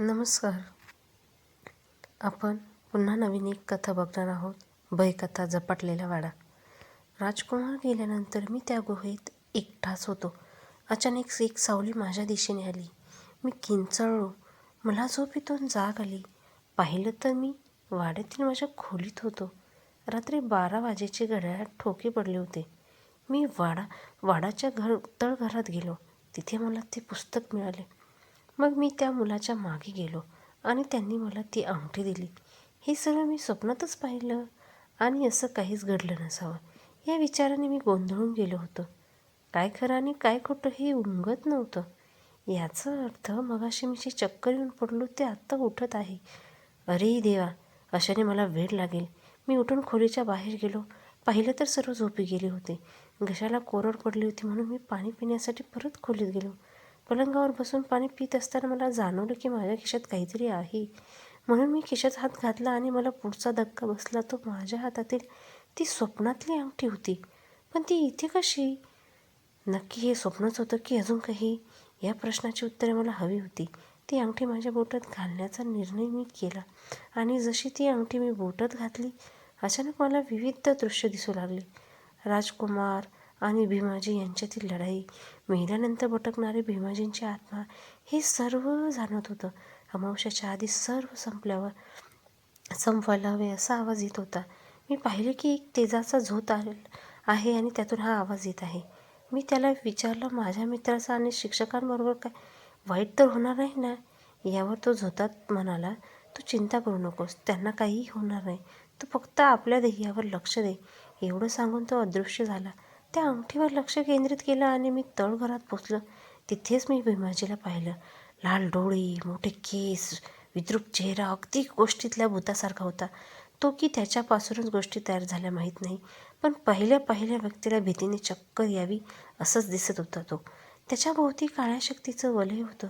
नमस्कार. आपण पुन्हा नवीन एक कथा बघणार आहोत. भयकथा झपाटलेला वाडा. राजकुमार गेल्यानंतर मी त्या गुहेत एकटाच होतो. अचानक एक सावली माझ्या दिशेने आली. मी किंचाळलो. मला झोपेतून जाग आली. पाहिलं तर मी वाड्यातील माझ्या खोलीत होतो. रात्री बारा वाजेचे घड्याळात ठोके पडले होते. मी वाडा वाडाच्या घर तळघरात गेलो. तिथे मला ते पुस्तक मिळाले. मग मी त्या मुलाच्या मागे गेलो आणि त्यांनी मला ती अंगठी दिली. हे सर्व मी स्वप्नातच पाहिलं आणि असं काहीच घडलं नसावं. या विचाराने मी गोंधळून गेलो होतो. काय खरं आणि काय खोटं हे उमगत नव्हतं. याचा अर्थ मगाशी मी जे चक्कर येऊन पडलो ते आत्ता उठत आहे. अरे देवा अशाने मला वेळ लागेल. मी उठून खोलीच्या बाहेर गेलो. पाहिलं तर सर्व झोपी गेले होते. घशाला कोरड पडली होती म्हणून मी पाणी पिण्यासाठी परत खोलीत गेलो. पलंगावर बसून पाणी पित असताना मला जाणवलं की माझ्या खिशात काहीतरी आहे. म्हणून मी खिशात हात घातला आणि मला पुढचा धक्का बसला. तो माझ्या हातातील ती स्वप्नातली अंगठी होती. पण ती इथे कशी? नक्की हे स्वप्नच होतं की अजून काही? या प्रश्नाची उत्तरे मला हवी होती. ती अंगठी माझ्या बोटात घालण्याचा निर्णय मी केला. आणि जशी ती अंगठी मी बोटात घातली अचानक मला विविध दृश्य दिसू लागले. राजकुमार आणि भीमाजी यांच्यातील लढाई मेल्यानंतर भटकणारे भीमाजींची आत्मा हे सर्व जाणवत होतं. अमावश्याच्या आधी सर्व संपल्यावर संपवायला हवे असा आवाज येत होता. मी पाहिले की एक तेजाचा झोत आहे आणि त्यातून हा आवाज येत आहे. मी त्याला विचारलं माझ्या मित्राचा आणि शिक्षकांबरोबर काय वाईट तर होणार नाही ना? यावर तो झोतात म्हणाला तू चिंता करू नकोस त्यांना काहीही होणार नाही. तू फक्त आपल्या ध्येयावर लक्ष दे. एवढं सांगून तो अदृश्य झाला. त्या अंगठीवर लक्ष केंद्रित केलं आणि मी तळघरात पोचलं. तिथेच मी भीमाजीला पाहिलं. लाल डोळे मोठे केस विद्रूप चेहरा अगदी गोष्टीतल्या भूतासारखा होता. तो की त्याच्यापासूनच गोष्टी तयार झाल्या माहीत नाही. पण पहिल्या पहिल्या व्यक्तीला भीतीने चक्कर यावी असंच दिसत होता तो. त्याच्याभोवती काळ्या शक्तीचं वलय होतं.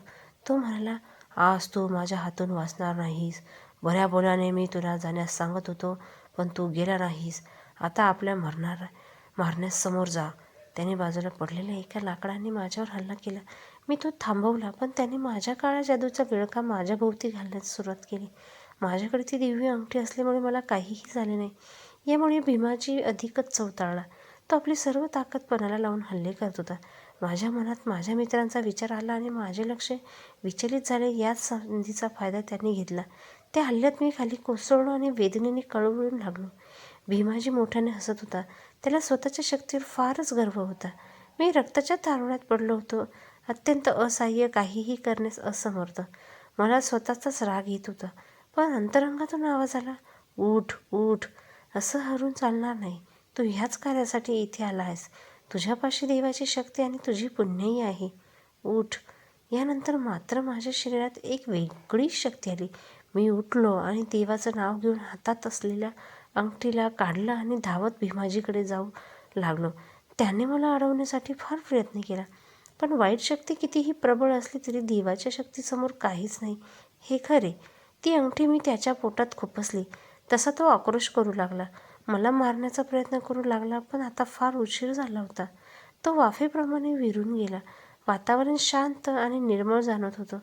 तो म्हणाला आज तू माझ्या हातून वाचणार नाहीस. बऱ्या बोलाने मी तुला जाण्यास सांगत होतो पण तू गेला नाहीस. आता आपल्या मरणार मारण्यास समोर जा. त्याने बाजूला पडलेल्या एका लाकडाने माझ्यावर हल्ला केला. मी तो थांबवला पण त्याने माझ्या काळ्या जादूचा गिळका माझ्या भोवती घालण्यास सुरुवात केली. माझ्याकडे ती दिव्य अंगठी असल्यामुळे मला काहीही झाले नाही. यामुळे भीमाची अधिकच चवताळला. तो आपली सर्व ताकद पणाला लावून हल्ले करत होता. माझ्या मनात माझ्या मित्रांचा विचार आला आणि माझे लक्ष विचलित झाले याच संधीचा फायदा त्यांनी घेतला. त्या हल्ल्यात मी खाली कोसळलो आणि वेदनेने कळवळून लागलो. भीमाजी मोठ्याने हसत होता. त्याला स्वतःच्या शक्तीवर फारच गर्व होता. मी रक्ताच्या तारुण्यात पडलो होतो. अत्यंत असहाय्य काहीही करण्यास असमर्थ. मला स्वतःचाच राग येत होता. पण अंतरंगातून आवाज आला उठ उठ. असं हरून चालणार नाही. तू ह्याच कार्यासाठी इथे आला आहेस. तुझ्यापाशी देवाची शक्ती आणि तुझी पुण्यही आहे. उठ. यानंतर मात्र माझ्या शरीरात एक वेगळी शक्ती आली. मी उठलो आणि देवाचं नाव घेऊन हातात असलेल्या अंगठीला काढलं आणि धावत भीमाजीकडे जाऊ लागलो. त्याने मला अडवण्यासाठी फार प्रयत्न केला पण वाईट शक्ती कितीही प्रबळ असली तरी देवाच्या शक्तीसमोर काहीच नाही. हे खरे. ती अंगठी मी त्याच्या पोटात खुपसली. तसा तो आक्रोश करू लागला. मला मारण्याचा प्रयत्न करू लागला पण आता फार उशीर झाला होता. तो वाफेप्रमाणे विरून गेला. वातावरण शांत आणि निर्मळ जाणवत होतं.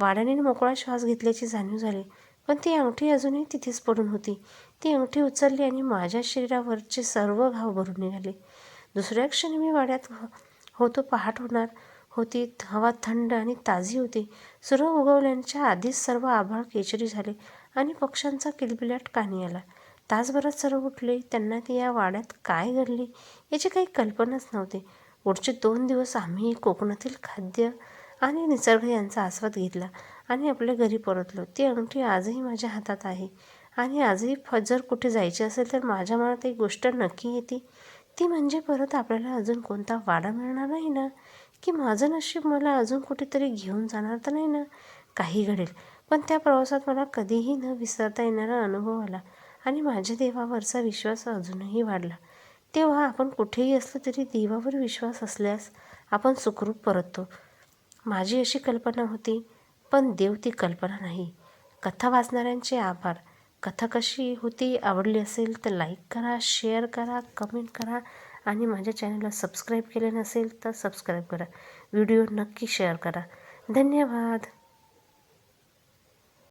वाड्याने मोकळा श्वास घेतल्याची जाणीव झाली. पण ती अंगठी अजूनही तिथेच पडून होती. ती अंगठी उचलली आणि माझ्या शरीरावरचे सर्व घाव भरून निघाले. दुसऱ्या क्षणी मी वाड्यात होतो पहाट होणार. होती हवा थंड आणि ताजी होती. सूर्य उगवल्याच्या आधीच सर्व आभाळ केचरी झाले आणि पक्ष्यांचा किलबिलाट कानी आला. तासभरात सर्व उठले. त्यांना ती या वाड्यात काय घडली याची काही कल्पनाच नव्हती. पुढचे दोन दिवस आम्ही कोकणातील खाद्य आणि निसर्ग यांचा आस्वाद घेतला आणि आपल्या घरी परतलो. ती अंगठी आजही माझ्या हातात आहे. आणि आजही जर कुठे जायचे असेल तर माझ्या मनात एक गोष्ट नक्की येते. ती म्हणजे परत आपल्याला अजून कोणता वाडा मिळणार नाही ना? की माझं नशीब मला अजून कुठेतरी घेऊन जाणार तर नाही ना? काही घडेल. पण त्या प्रवासात मला कधीही न विसरता येणारा अनुभव आला आणि माझ्या देवावरचा विश्वास अजूनही वाढला. तेव्हा आपण कुठेही असलं तरी देवावर विश्वास असल्यास आपण सुखरूप परततो. माझी अशी कल्पना होती पण देव ती कल्पना नाही. कथा वाचणाऱ्यांचे आभार. कथा कशी होती आवडली असेल तर लाईक करा शेअर करा कमेंट करा आणि माझ्या चॅनलला सबस्क्राईब केले नसेल तर सबस्क्राईब करा. व्हिडिओ नक्की शेअर करा. धन्यवाद.